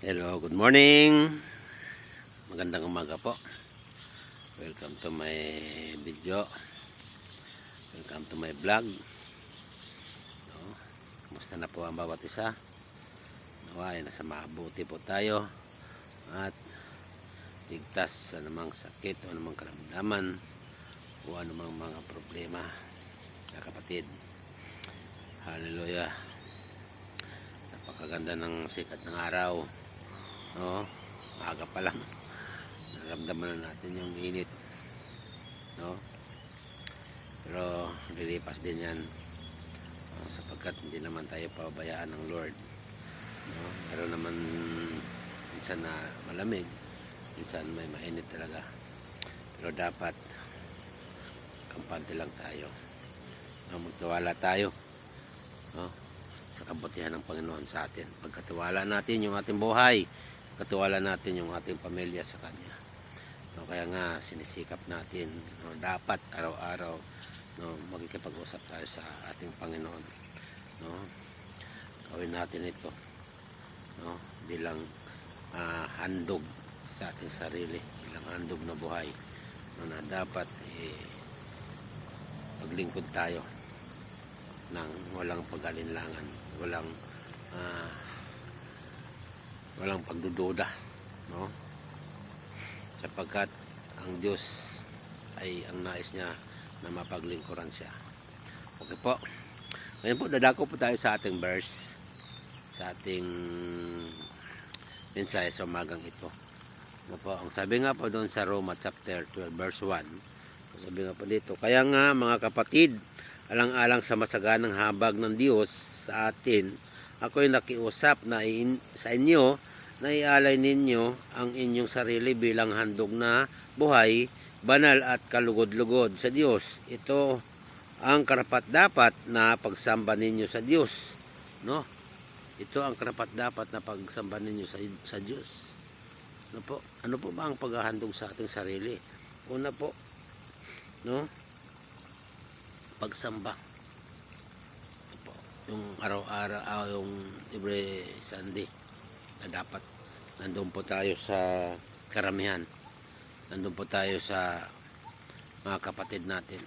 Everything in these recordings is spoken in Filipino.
Hello, good morning. Magandang umaga po. Welcome to my video. Welcome to my vlog. No, kumusta na po ang bawat isa? Nawa ay nasa mabuti po tayo at ligtas sa anumang sakit o anumang karamdaman o anumang mga problema na kapatid. Hallelujah. Napakaganda ng sikat ng araw. No? Maaga pa lang. Naramdaman na natin yung init. No? Pero lilipas din yan. Ah, sapagkat hindi naman tayo pabayaan ng Lord. No? Pero naman minsan na malamig. Minsan may mainit talaga. Pero dapat kampante lang tayo. No? Magtiwala tayo. No? sa kabutihan ng Panginoon sa atin. Pagkatiwala natin yung ating buhay, katiwala natin yung ating pamilya sa Kanya. No, kaya nga sinisikap natin, no, dapat araw-araw no, magkikipag-usap tayo sa ating Panginoon. No? Gawin natin ito no, bilang ah, handog sa ating sarili, bilang handog na buhay no, na dapat eh, maglingkod tayo ng walang pag-alinlangan, walang ah, walang pagdududa, no? Sapagkat ang Diyos ay ang nais niya na mapaglingkuran siya. Okay po. Ngayon po, dadako po tayo sa ating verse, sa ating mensahe sa umagang ito. Ano po, ang sabi nga po doon sa Roma chapter 12 verse 1, sabi nga po dito, kaya nga mga kapatid, alang-alang sa masaganang habag ng Diyos sa atin, ako'y nakiusap na in, sa inyo na ialay ninyo ang inyong sarili bilang handog na buhay, banal at kalugod-lugod sa Diyos. Ito ang karapat-dapat na pagsamba ninyo sa Diyos. No? Ito ang karapat-dapat na pagsamba ninyo sa, sa Diyos. Ano po? Ano po ba ang paghahandog sa ating sarili? Una po, no? pagsamba. Ito po, yung araw-araw, ah, yung every Sunday na dapat nandun po tayo sa karamihan. Nandun po tayo sa mga kapatid natin.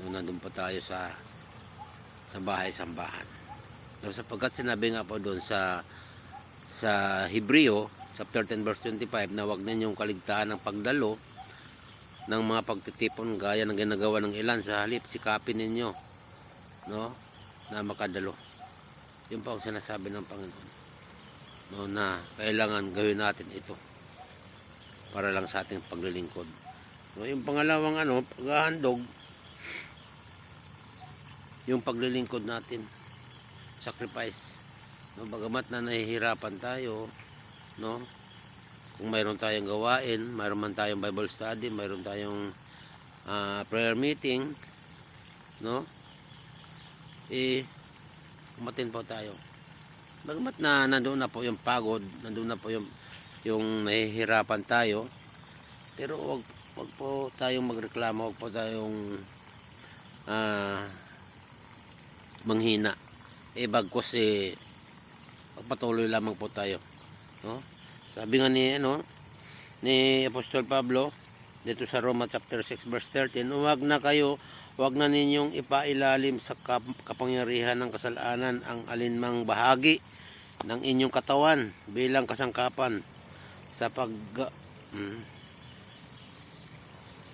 No, nandun po tayo sa sa bahay-sambahan. No, sapagkat sinabi nga po doon sa sa Hebreo chapter 10 verse 25 na wag ninyong kaligtaan ng pagdalo ng mga pagtitipon gaya ng ginagawa ng ilan sa halip sikapin ninyo no na makadalo yun po ang sinasabi ng Panginoon no na kailangan gawin natin ito para lang sa ating paglilingkod no yung pangalawang ano paghahandog yung paglilingkod natin sacrifice no bagamat na nahihirapan tayo no kung mayroon tayong gawain, mayroon man tayong Bible study, mayroon tayong ah, prayer meeting, no? Eh, umatin po tayo. Bagamat na nandoon na po yung pagod, nandoon na po yung, yung nahihirapan tayo, pero wag, wag po tayong magreklamo, wag po tayong ah, manghina. Eh, bagkos eh, pagpatuloy lamang po tayo. No? Sabi nga ni ano ni Apostol Pablo dito sa Roma chapter 6 verse 13, huwag na kayo, huwag na ninyong ipailalim sa kap- kapangyarihan ng kasalanan ang alinmang bahagi ng inyong katawan bilang kasangkapan sa pag hmm,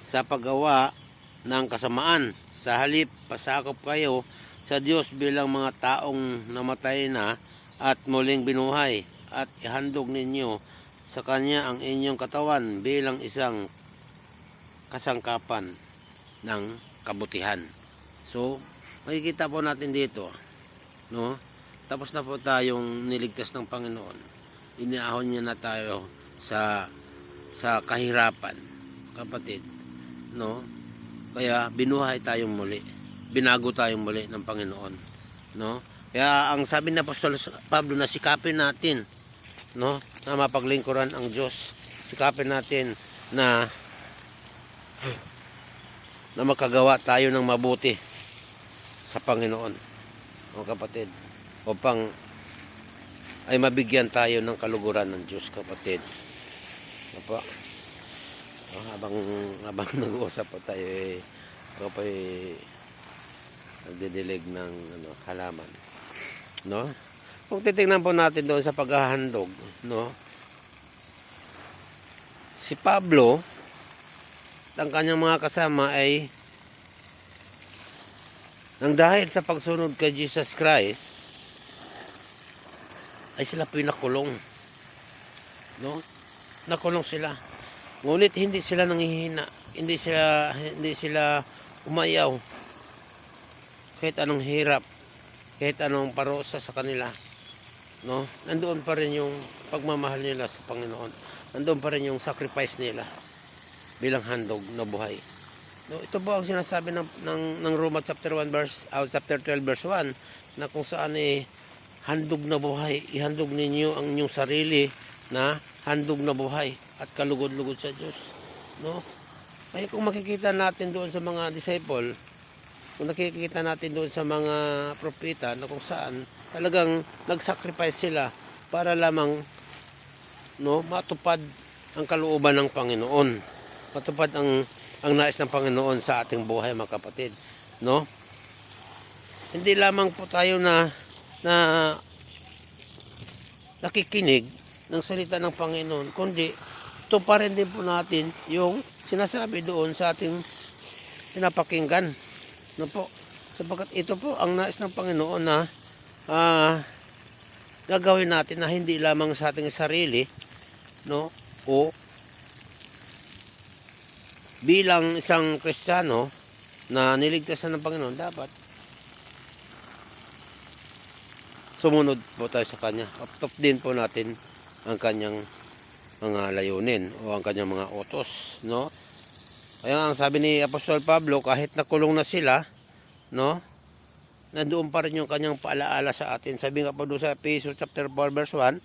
sa paggawa ng kasamaan. Sa halip, pasakop kayo sa Diyos bilang mga taong namatay na at muling binuhay at ihandog ninyo sa Kanya ang inyong katawan bilang isang kasangkapan ng kabutihan. So, makikita po natin dito, no? Tapos na po tayong niligtas ng Panginoon. Iniahon niya na tayo sa sa kahirapan, kapatid, no? Kaya binuhay tayong muli. Binago tayong muli ng Panginoon, no? Kaya ang sabi ni Apostol Pablo na sikapin natin, no? Na mapaglingkuran ang Diyos. Sikapin natin na na makagawa tayo ng mabuti sa Panginoon. Mga kapatid, upang ay mabigyan tayo ng kaluguran ng Diyos kapatid. Opo. Oh, habang habang nag-uusap po tayo eh ako pa eh nagdidilig ng ano, halaman. No? Kung titingnan po natin doon sa paghahandog, no? Si Pablo, ang kanyang mga kasama ay nang dahil sa pagsunod kay Jesus Christ, ay sila pinakulong. No? Nakulong sila. Ngunit hindi sila nanghihina. Hindi sila hindi sila umayaw. Kahit anong hirap, kahit anong parusa sa kanila. No? Nandoon pa rin yung pagmamahal nila sa Panginoon. Nandoon pa rin yung sacrifice nila bilang handog na buhay. No, ito po ang sinasabi ng ng, ng Roma chapter 1 verse uh, chapter 12 verse 1 na kung saan eh handog na buhay, ihandog ninyo ang inyong sarili na handog na buhay at kalugod-lugod sa Diyos. No? Kaya kung makikita natin doon sa mga disciple, kung nakikita natin doon sa mga propeta na kung saan talagang nag-sacrifice sila para lamang no, matupad ang kalooban ng Panginoon. Matupad ang ang nais ng Panginoon sa ating buhay mga kapatid, no? Hindi lamang po tayo na na nakikinig ng salita ng Panginoon, kundi ito pa din po natin yung sinasabi doon sa ating pinapakinggan. No po? Sapagkat ito po ang nais ng Panginoon na ah, gagawin natin na hindi lamang sa ating sarili, no? O bilang isang Kristiyano na niligtasan ng Panginoon, dapat sumunod po tayo sa Kanya. Uptop din po natin ang Kanyang mga layunin o ang Kanyang mga utos, no? Kaya ang sabi ni Apostol Pablo, kahit nakulong na sila, no? Nandoon pa rin yung kanyang paalaala sa atin. Sabi nga po doon sa Ephesians chapter 4 verse 1,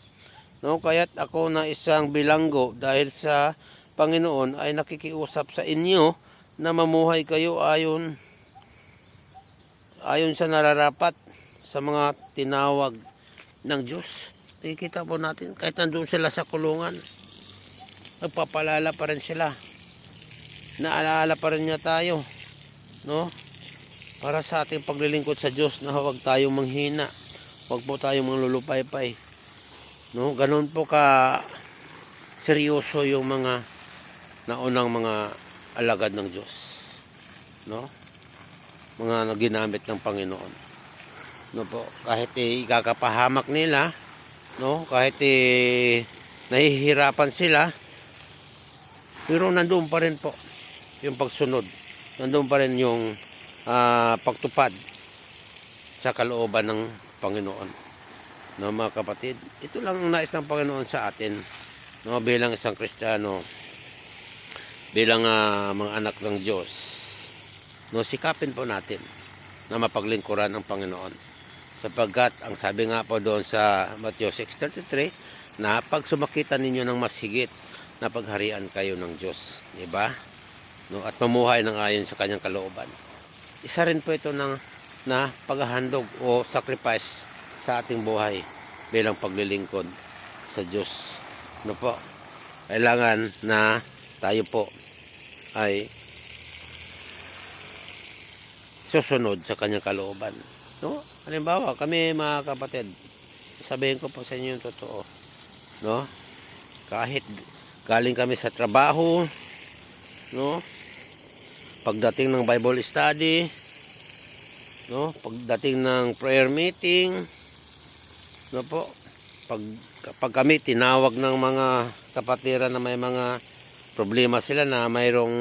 no? Kaya't ako na isang bilanggo dahil sa Panginoon ay nakikiusap sa inyo na mamuhay kayo ayon ayon sa nararapat sa mga tinawag ng Diyos. Nakikita po natin, kahit nandun sila sa kulungan, nagpapalala pa rin sila. Naalala pa rin niya tayo, no? Para sa ating paglilingkod sa Diyos na huwag tayong manghina, huwag po tayong manglulupaypay. No? Ganun po ka seryoso yung mga naunang mga alagad ng Diyos. No? Mga naginamit ng Panginoon. No po, kahit eh, ikakapahamak nila, no? Kahit eh, nahihirapan sila, pero nandoon pa rin po yung pagsunod. Nandoon pa rin yung ah, pagtupad sa kalooban ng Panginoon. No, mga kapatid, ito lang ang nais ng Panginoon sa atin. No, bilang isang Kristiyano, bilang ah, mga anak ng Diyos. No, sikapin po natin na mapaglingkuran ang Panginoon. Sapagkat ang sabi nga po doon sa Matthew 6.33 na pag sumakita ninyo ng mas higit na pagharian kayo ng Diyos. Di ba? No, at mamuhay ng ayon sa kanyang kalooban. Isa rin po ito ng na paghahandog o sacrifice sa ating buhay bilang paglilingkod sa Diyos. No po? Kailangan na tayo po ay susunod sa kanyang kalooban. No? Halimbawa, kami mga kapatid, sabihin ko po sa inyo yung totoo. No? Kahit galing kami sa trabaho, no? Pagdating ng Bible study, no? Pagdating ng prayer meeting, no po? Pag kapag kami tinawag ng mga kapatiran na may mga problema sila na mayroong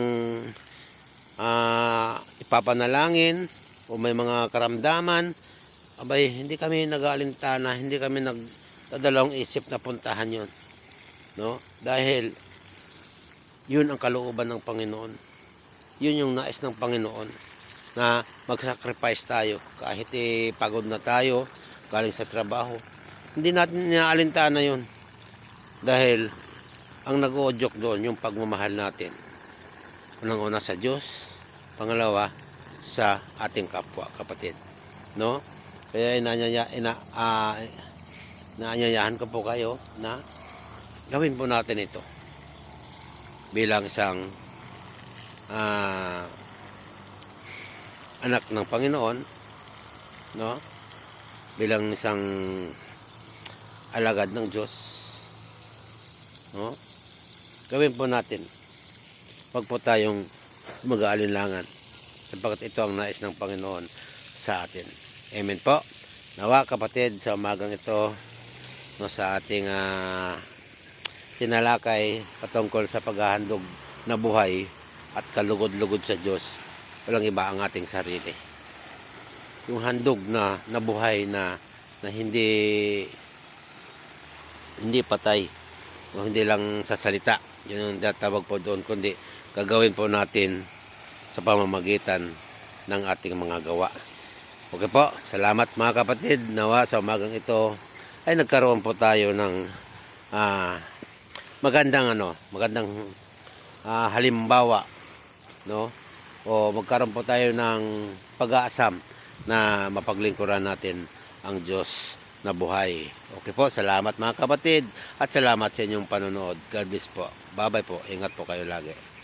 ah, ipapanalangin o may mga karamdaman, abay, hindi kami nag-aalintana, hindi kami nagdadalawang isip na puntahan yon No? Dahil, yun ang kalooban ng Panginoon. Yun yung nais ng Panginoon na mag-sacrifice tayo. Kahit eh, pagod na tayo, galing sa trabaho. Hindi natin inaalintana yun. Dahil, ang nag-uudyok doon, yung pagmamahal natin. Unang-una sa Diyos, pangalawa, sa ating kapwa, kapatid. No? Kaya inanyaya, ina, ah, naanyayahan ko po kayo na gawin po natin ito bilang isang ah, anak ng Panginoon no bilang isang alagad ng Diyos no? Gawin po natin. Wag po tayong mag-aalinlangan. Sapagkat ito ang nais ng Panginoon sa atin. Amen po. Nawa kapatid sa umagang ito no sa ating ah, tinalakay patungkol sa paghahandog na buhay at kalugod-lugod sa Diyos walang iba ang ating sarili. Yung handog na nabuhay na na hindi hindi patay o hindi lang sa salita. Yun ang tatawag po doon kundi gagawin po natin sa pamamagitan ng ating mga gawa. Okay po salamat mga kapatid. Nawa sa umagang ito ay nagkaroon po tayo ng ah, magandang ano magandang ah, halimbawa no? O magkaroon po tayo ng pag-aasam na mapaglingkuran natin ang Diyos na buhay. Okay po, salamat mga kapatid at salamat sa inyong panonood. God bless po. Bye-bye po. Ingat po kayo lagi.